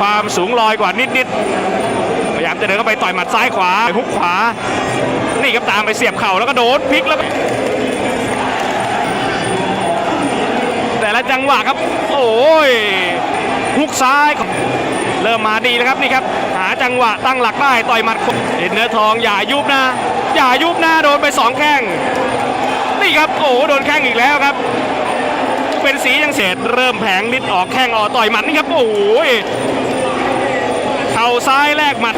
ความสูงลอยกว่านิดๆพยายามจะเดินเข้าไปต่อยหมัดซ้ายขวาฮุกขวา นี่ครับตามไปเสียบเข่าแล้วก็โดนพลิกแล้ว แต่ละจังหวะครับ โอ้ยฮุกซ้ายเริ่มมาดีแล้วครับนี่ครับ หาจังหวะตั้งหลักได้ต่อยหมัดเห็นเนื้อทองอย่ายุบนะ อย่ายุบนะโดนไปสองแข้งนี่ครับโอ้โหโดนแข้งอีกแล้วครับ เป็นสียังเศษเริ่มแผงนิดออกแข้งออกต่อยหมัดนี่ครับโอ้โหเข่าซ้ายแลกหมัด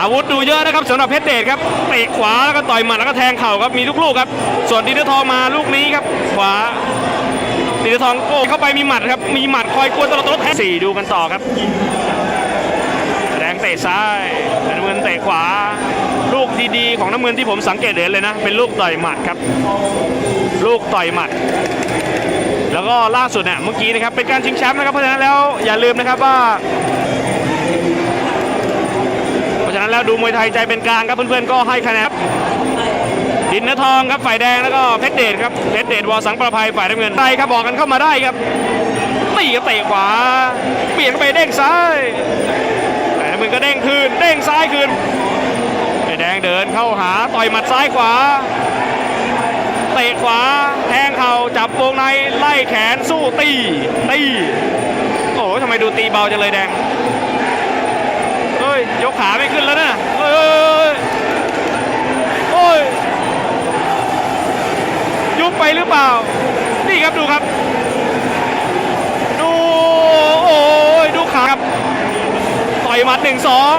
อาวุธดูเยอะนะครับสำหรับเพชรเดชครับเตะขวาแล้วก็ต่อยหมัดแล้วก็แทงเข่าครับมีทุกลูกครับ ส่วนดินเนอร์ทองมาลูกนี้ครับ ขวาดินเนอร์ทองโอ้เข้าไปมีหมัดครับมีหมัดคอยกวนตลอดตลอดแทงสี่ดูกันต่อครับแดงเตะซ้ายน้ำเงินเตะขวา ลูกดีๆของน้ำเงินที่ผมสังเกตเห็นเลยนะ เป็นลูกต่อยหมัดครับ ลูกต่อยหมัดแล้วก็ล่าสุดเนี่ยเมื่อกี้นะครับเป็นการชิงแชมป์นะครับเพราะฉะนั้นแล้วอย่าลืมนะครับว่า เพราะฉะนั้นแล้วดูมวยไทยใจเป็นกลางครับเพื่อนๆก็ให้คะแนนดินนทองครับฝ่ายแดงแล้วก็เพชรเดชครับเพชรเดชวอสังประภัยฝ่ายน้ำเงินไทยครับบอกกันเข้ามาได้ครับตีครับเตะขวา เปลี่ยนไปเด้งซ้ายฝ่ายน้ำเงินก็เด้งคืนเด้งซ้ายคืนไอ้แดงเดินเข้าหาต่อยหมัดซ้ายขวาเตะขวาแทงเข่าจับวงในไล่แขนสู้ตีตีโอ้ทำไมดูตีเบาจังเลยแดง ยยกขาไม่ขึ้นแล้วนะเฮ้ยโอ้ยยุบไปหรือเปล่า นี่ครับดูครับ ดูโอ้ยดูขาครับต่อยมัดหนึ่งสอง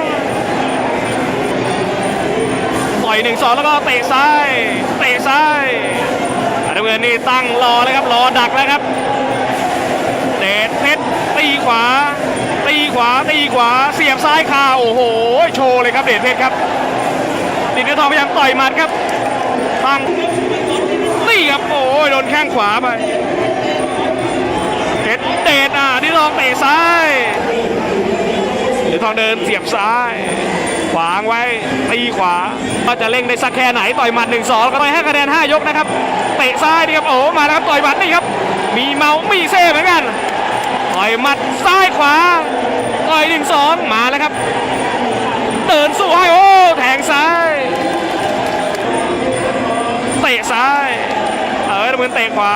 ต่อยหนึ่งสองแล้วก็เตะซ้ายเตะซ้ายอันน้ำเงินนี่ตั้งรอแล้วครับรอดักแล้วครับเดชเพชรตีขวา ตีขวาตีขวาเสีย ซ้ายคาโอ้โห โชว์เลยครับเดชเพชรครับดินเนื้อทองพยายามต่อยหมัดครับตั้งนี่ครับโอ้ยโดนแข้งขวาไปเพชรเดชอะดินเนื้อทองเตะซ้ายดิเนทองเดินเสียบซ้าย ขวางไว้ตีขวาว่าจะเล่งได้สักแค่ไหนต่อยหมัดหนึ่งสองก็ต่อยให้คะแนน5ยกนะครับเตะซ้ายนี่ครับโอ้มาแล้วครับต่อยหมัดนี่ครับ มีเมา มีเซ่เหมือนกันต่อยหมัดซ้ายขวา เออเหมือนเตะขวา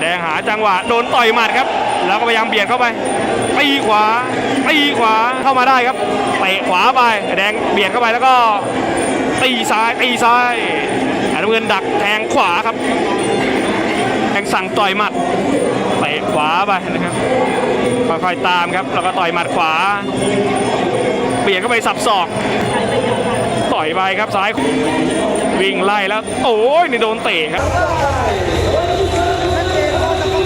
แดงหาจังหวะโดนต่อยหมัดครับ แล้วก็พยายามเบียดเข้าไปตีขวาตีขวาเข้ามาได้ครับเตะขวาไปแดงเบียดเข้าไปแล้วก็ตีซ้ายตีซ้ายนน้ำเงินดักแทงขวาครับแทงสั่งต่อยหมัดเตะขวาไปนะครับค่อยๆตามครับแล้วก็ต่อยหมัดขวาเปลี่ยนเข้าไปสับศอก ต่อยไปครับซ้าย วิ่งไล่แล้ว โอ้ยนี่โดนเตะครับ